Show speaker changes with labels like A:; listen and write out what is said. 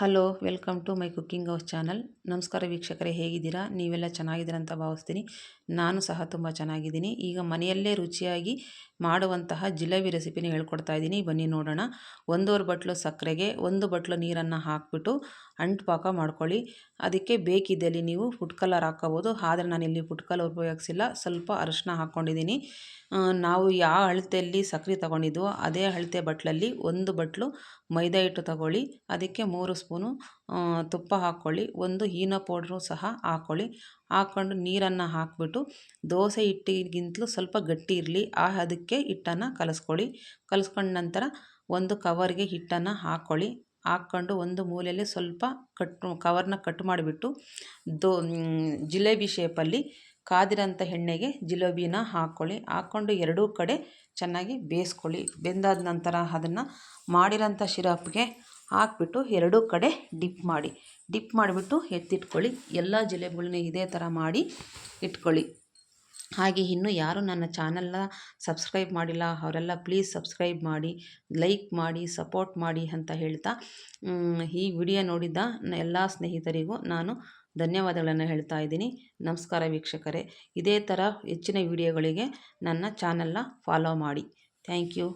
A: Hello, welcome to my cooking house channel. ನಮಸ್ಕಾರ ವೀಕ್ಷಕರೇ, ಹೇಗಿದ್ದೀರಾ? ನೀವೆಲ್ಲ ಚೆನ್ನಾಗಿದ್ದೀರಾ ಅಂತ ಭಾವಿಸ್ತೀನಿ. ನಾನು ಸಹ ತುಂಬ ಚೆನ್ನಾಗಿದ್ದೀನಿ. ಈಗ ಮನೆಯಲ್ಲೇ ರುಚಿಯಾಗಿ ಮಾಡುವಂತಹ ಜಿಲೇಬಿ ರೆಸಿಪಿನ ಹೇಳ್ಕೊಡ್ತಾ ಇದ್ದೀನಿ. ಬನ್ನಿ ನೋಡೋಣ. ಒಂದೂವರೆ ಬಟ್ಲು ಸಕ್ಕರೆಗೆ ಒಂದು ಬಟ್ಲು ನೀರನ್ನು ಹಾಕಿಬಿಟ್ಟು ಅಂಟು ಪಾಕ ಮಾಡ್ಕೊಳ್ಳಿ. ಅದಕ್ಕೆ ಬೇಕಿದ್ದಲ್ಲಿ ನೀವು ಫುಡ್ ಕಲರ್ ಹಾಕ್ಕೋಬೋದು. ಆದರೆ ನಾನಿಲ್ಲಿ ಫುಡ್ ಕಲರ್ ಉಪಯೋಗಿಸಿಲ್ಲ. ಸ್ವಲ್ಪ ಅರಶಿನ ಹಾಕ್ಕೊಂಡಿದ್ದೀನಿ. ನಾವು ಯಾವ ಅಳತೆಯಲ್ಲಿ ಸಕ್ಕರೆ ತಗೊಂಡಿದ್ವೋ, ಅದೇ ಅಳತೆ ಬಟ್ಲಲ್ಲಿ ಒಂದು ಬಟ್ಲು ಮೈದಾ ಹಿಟ್ಟು ತಗೊಳ್ಳಿ. ಅದಕ್ಕೆ ಮೂರು ಸ್ಪೂನು ತುಪ್ಪ ಹಾಕ್ಕೊಳ್ಳಿ ಒಂದು ಹೀನೋ ಪೌಡ್ರು ಸಹ ಹಾಕ್ಕೊಳ್ಳಿ ಹಾಕ್ಕೊಂಡು ನೀರನ್ನು ಹಾಕಿಬಿಟ್ಟು ದೋಸೆ ಹಿಟ್ಟಿಗಿಂತಲೂ ಸ್ವಲ್ಪ ಗಟ್ಟಿ ಇರಲಿ. ಆ, ಅದಕ್ಕೆ ಹಿಟ್ಟನ್ನು ಕಲಿಸ್ಕೊಳ್ಳಿ. ಕಲಿಸ್ಕೊಂಡ ನಂತರ ಒಂದು ಕವರ್ಗೆ ಹಿಟ್ಟನ್ನು ಹಾಕ್ಕೊಳ್ಳಿ ಹಾಕ್ಕೊಂಡು ಒಂದು ಮೂಲೆಯಲ್ಲಿ ಸ್ವಲ್ಪ ಕಟ್, ಕವರ್ನ ಕಟ್ ಮಾಡಿಬಿಟ್ಟು ದೋ ಜಿಲೇಬಿ ಶೇಪಲ್ಲಿ ಕಾದಿರೋಂಥ ಎಣ್ಣೆಗೆ ಜಿಲೇಬಿನ ಹಾಕ್ಕೊಳ್ಳಿ ಹಾಕ್ಕೊಂಡು ಎರಡೂ ಕಡೆ ಚೆನ್ನಾಗಿ ಬೇಯಿಸ್ಕೊಳ್ಳಿ. ಬೆಂದಾದ ನಂತರ ಅದನ್ನು ಮಾಡಿರೋಂಥ ಶಿರಪ್ಗೆ ಹಾಕ್ಬಿಟ್ಟು ಎರಡೂ ಕಡೆ ಡಿಪ್ ಮಾಡಿ. ಡಿಪ್ ಮಾಡಿಬಿಟ್ಟು ಎತ್ತಿಟ್ಕೊಳ್ಳಿ. ಎಲ್ಲ ಜಿಲೇಬಿಗಳನ್ನ ಇದೇ ಥರ ಮಾಡಿ ಇಟ್ಕೊಳ್ಳಿ. ಹಾಗೆ ಇನ್ನೂ ಯಾರು ನನ್ನ ಚಾನಲ್ನ ಸಬ್ಸ್ಕ್ರೈಬ್ ಮಾಡಿಲ್ಲ, ಅವರೆಲ್ಲ ಪ್ಲೀಸ್ ಸಬ್ಸ್ಕ್ರೈಬ್ ಮಾಡಿ, ಲೈಕ್ ಮಾಡಿ, ಸಪೋರ್ಟ್ ಮಾಡಿ ಅಂತ ಹೇಳ್ತಾ ಈ ವಿಡಿಯೋ ನೋಡಿದ್ದ ಎಲ್ಲ ಸ್ನೇಹಿತರಿಗೂ ನಾನು ಧನ್ಯವಾದಗಳನ್ನು ಹೇಳ್ತಾ ಇದ್ದೀನಿ. ನಮಸ್ಕಾರ ವೀಕ್ಷಕರೇ. ಇದೇ ಥರ ಹೆಚ್ಚಿನ ವಿಡಿಯೋಗಳಿಗೆ ನನ್ನ ಚಾನಲ್ನ ಫಾಲೋ ಮಾಡಿ. Thank you.